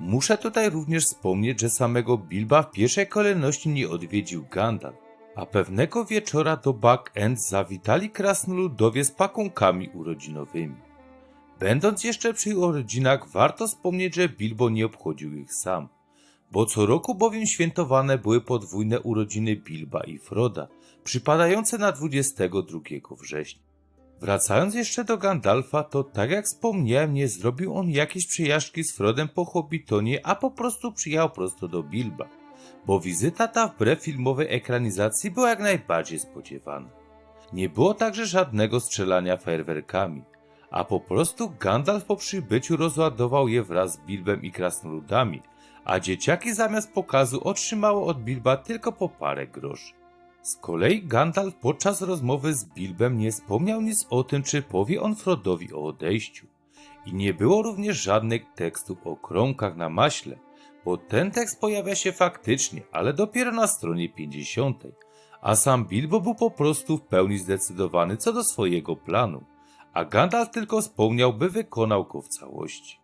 Muszę tutaj również wspomnieć, że samego Bilba w pierwszej kolejności nie odwiedził Gandalf, a pewnego wieczora do Back End zawitali krasnoludowie z pakunkami urodzinowymi. Będąc jeszcze przy urodzinach, warto wspomnieć, że Bilbo nie obchodził ich sam, bo co roku bowiem świętowane były podwójne urodziny Bilba i Froda, przypadające na 22 września. Wracając jeszcze do Gandalfa, to tak jak wspomniałem, nie zrobił on jakiejś przejażdżki z Frodem po Hobbitonie, a po prostu przyjechał prosto do Bilba, bo wizyta ta wbrew filmowej ekranizacji była jak najbardziej spodziewana. Nie było także żadnego strzelania fajerwerkami, a po prostu Gandalf po przybyciu rozładował je wraz z Bilbem i krasnoludami, a dzieciaki zamiast pokazu otrzymało od Bilba tylko po parę groszy. Z kolei Gandalf podczas rozmowy z Bilbem nie wspomniał nic o tym, czy powie on Frodowi o odejściu. I nie było również żadnych tekstów o kromkach na maśle, bo ten tekst pojawia się faktycznie, ale dopiero na stronie 50, a sam Bilbo był po prostu w pełni zdecydowany co do swojego planu, a Gandalf tylko wspomniał, by wykonał go w całości.